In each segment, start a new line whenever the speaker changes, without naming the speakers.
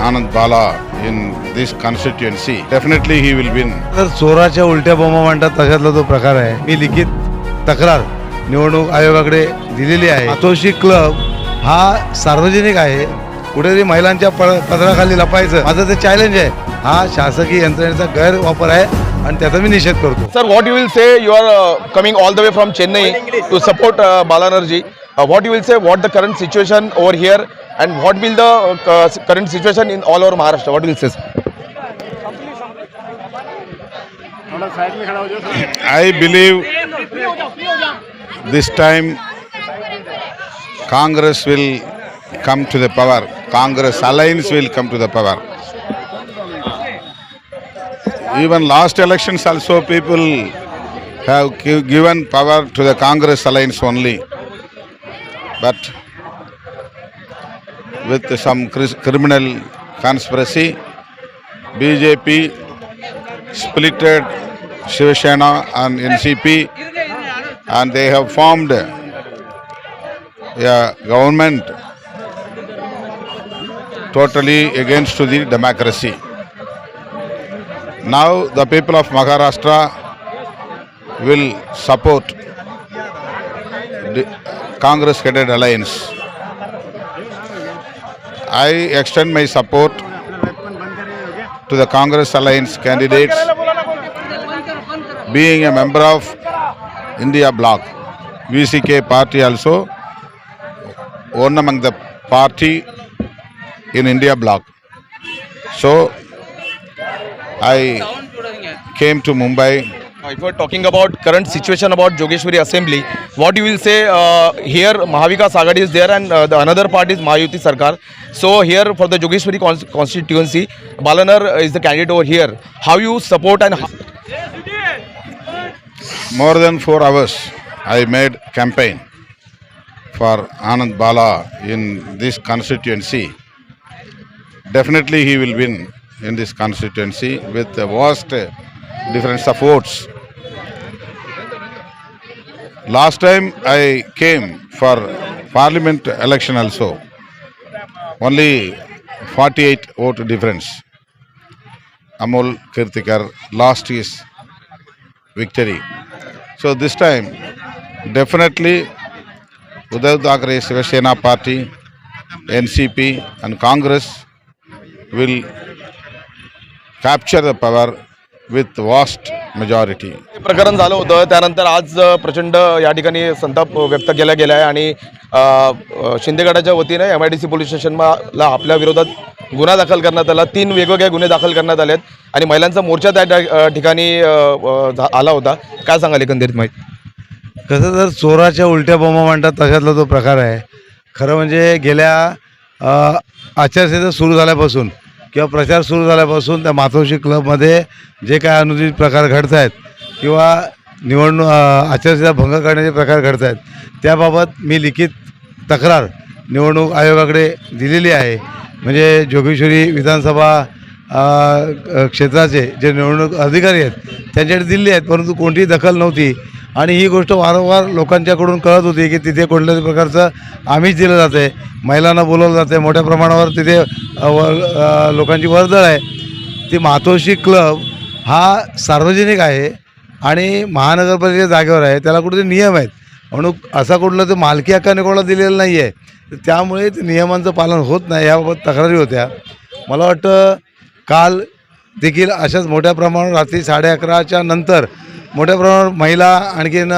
Anand Bala in this constituency. Definitely he will win.
तर चोराच्या उलट्या बोंबा म्हणतात तशातला तो प्रकार आहे. मी लिखित तक्रार निवडणूक आयोगाकडे दिलेली आहे. आतोशी क्लब हा सार्वजनिक आहे. कुठेतरी महिलांच्या प- पदराखाली लपायचं. माझं ते चॅलेंज आहे. हा शासकीय यंत्रणेचा गैरवापर आहे. आणि त्याचा मी निषेध करतो
Sir, what you will say? You are uh, coming all the way from Chennai to support uh, Balanerji. Uh, what you will say? What the current situation over here, and what will the uh, current situation in all over Maharashtra? What will you say? sir?
I believe this time Congress will come to the power. Congress alliance will come to the power. Even last elections also people have given power to the Congress alliance only. But with some criminal conspiracy, BJP splitted Shiv and NCP and they have formed a government totally against the democracy. Now the people of Maharashtra will support the Congress headed alliance. I extend my support to the Congress alliance candidates being a member of India bloc. VCK party also one among the party in India bloc. So I came to Mumbai
Uh, If are talking about current situation about Jogeshwari Assembly, what you will say? Uh, here Mahavikas Agadi is there, and uh, the another part is Mahayuti Sarkar. So here for the Jogeshwari cons- constituency, Balanar is the candidate over here. How you support and how,
more than four hours I made campaign for Anand Bala in this constituency. Definitely he will win in this constituency with the vast difference of votes. Last time I came for parliament election also. Only 48 vote difference. Amol Kirtikar lost his victory. So this time, definitely Uddhav Thackeray Shiva Sena party, NCP and Congress will capture the power with vast majority.
हे प्रकरण झालं होतं. त्यानंतर आज प्रचंड या ठिकाणी संताप व्यक्त केला गेला आहे आणि अ, अ, शिंदेगडाच्या वतीने M I D C police स्टेशनला आपल्या विरोधात गुन्हा दाखल करण्यात आला. तीन वेगवेगळे गुन्हे दाखल करण्यात आले आहेत आणि महिलांचा मोर्चा त्या अ, ठिकाणी अ, अ, झा- आला होता. काय सांगाल एकंदरीत माहिती?
कसं तर चोराच्या उलट्या बोंबा म्हणतात तशातला तो प्रकार आहे. खरं म्हणजे गेल्या अ, आचारसंहिता सुरू झाल्यापासून किंवा प्रचार सुरू झाल्यापासून त्या मातोश्री क्लबमध्ये जे काय अनुचित प्रकार घडत आहेत किंवा निवडणूक आचारसंहिता भंग करण्याचे प्रकार घडत आहेत त्याबाबत मी लिखित तक्रार निवडणूक आयोगाकडे दिलेली आहे. म्हणजे जोगेश्वरी विधानसभा क्षेत्राचे जे निवडणूक अधिकारी आहेत त्यांच्याकडे दिल्ली आहेत परंतु कोणतीही दखल नव्हती. आणि ही गोष्ट वारंवार लोकांच्याकडून कळत होती की तिथे कुठल्याही प्रकारचं आमिष दिलं जातं आहे महिलांना बोलवलं जातं आहे मोठ्या प्रमाणावर तिथे वर लोकांची वर्दळ आहे. ती मातोश्री क्लब हा सार्वजनिक आहे आणि महानगरपालिकेच्या जागेवर आहे. त्याला कुठे नियम आहेत. म्हणून असा कुठला तर मालकी हक्काने कोणाला दिलेला नाही आहे त्यामुळे ते नियमांचं पालन होत नाही याबाबत तक्रारी होत्या. मला वाटतं काल देखील अशाच मोठ्या प्रमाणावर रात्री साडे अकराच्या नंतर मोठ्या प्रमाणावर महिला आणखीन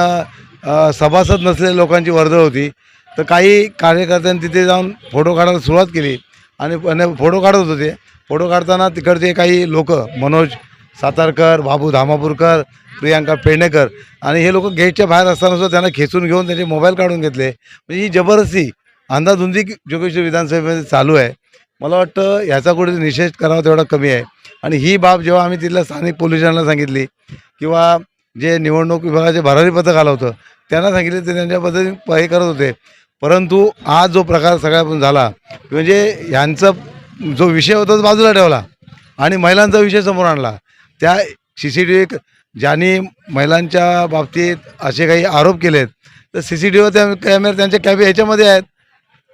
सभासद नसलेल्या लोकांची वर्दळ होती. तर काही कार्यकर्त्यांनी तिथे जाऊन फोटो काढायला सुरुवात केली. आणि फोटो काढत होते फोटो काढताना तिकडचे काही लोक मनोज सातारकर बाबू धामापूरकर प्रियांका पेडणेकर आणि हे लोक गेटच्या बाहेर असतानासुद्धा त्यांना खेचून घेऊन त्यांचे मोबाईल काढून घेतले. म्हणजे ही जबरदस्ती अंधाधुंदी जोगेश्वर विधानसभेमध्ये चालू आहे. मला वाटतं ह्याचा कुठे निषेध करावा तेवढा कमी आहे. आणि ही बाब जेव्हा आम्ही तिथल्या स्थानिक पोलिसांना सांगितली किंवा जे निवडणूक विभागाचे भरारी पथक आलं होतं त्यांना सांगितले ते त्यांच्या पद्धतीने हे करत होते. परंतु आज जो प्रकार सगळ्यापासून झाला म्हणजे ह्यांचा जो विषय होता तो बाजूला ठेवला आणि महिलांचा विषय समोर आणला. त्या सी सी टी व्ही ज्यांनी महिलांच्या बाबतीत असे काही आरोप केलेत तर सी सी टी व्ही त्या कॅमेरे त्यांच्या कॅमे ह्याच्यामध्ये आहेत.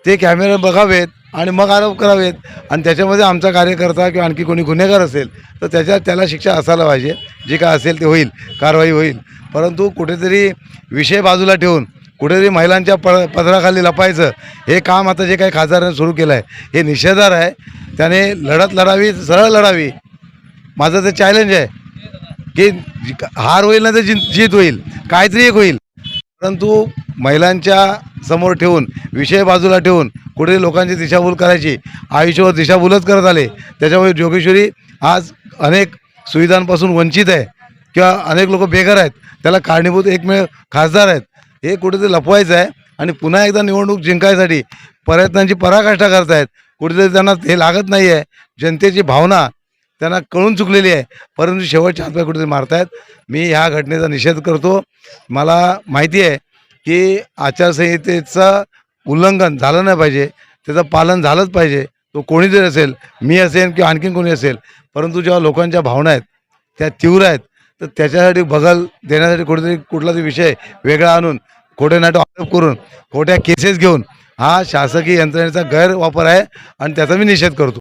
ते कॅमेरे बघावेत. आणि मग आरोप करावेत. आणि त्याच्यामध्ये आमचा कार्यकर्ता किंवा आणखी कोणी गुन्हेगार असेल तर त्याच्या त्याला शिक्षा असायला पाहिजे. जे काय असेल ते होईल कारवाई होईल. परंतु कुठेतरी विषय बाजूला ठेवून कुठेतरी महिलांच्या प पदराखाली लपायचं हे काम आता जे काही खासदारांनी सुरू केलं आहे हे निषेधार आहे. त्याने लढत लढावी सरळ लढावी. माझं ते चॅलेंज आहे की जी- हार होईल ना तर जिं जीत होईल. काहीतरी एक होईल. परंतु महिलांच्या समोर ठेवून विषय बाजूला ठेवून कुठेतरी लोकांची दिशाभूल करायची आयुष्यावर दिशाभूलच करत आले. त्याच्यामुळे जोगेश्वरी आज अनेक सुविधांपासून वंचित आहे किंवा अनेक लोक बेघर आहेत. त्याला कारणीभूत एकमेव खासदार आहेत. हे कुठेतरी लपवायचं आहे आणि पुन्हा एकदा निवडणूक जिंकायसाठी प्रयत्नांची पराकाष्ठा करतायत. कुठेतरी त्यांना हे लागत नाही आहे जनतेची भावना त्यांना कळून चुकलेली आहे. परंतु शेवटच्या हातपाय कुठेतरी मारतायत. मी ह्या घटनेचा निषेध करतो. मला माहिती आहे की आचारसंहितेचं उल्लंघन झालं नाही पाहिजे त्याचं पालन झालंच पाहिजे. तो कोणी जरी असेल मी असेल किंवा आणखीन कोणी असेल परंतु जेव्हा लोकांच्या भावना आहेत त्या तीव्र आहेत तर त्याच्यासाठी बगल देण्यासाठी कुठेतरी कुठला तरी विषय वेगळा आणून खोटे नाटक आरोप करून खोट्या केसेस घेऊन हा शासकीय यंत्रणेचा गैरवापर आहे आणि त्याचा मी निषेध करतो.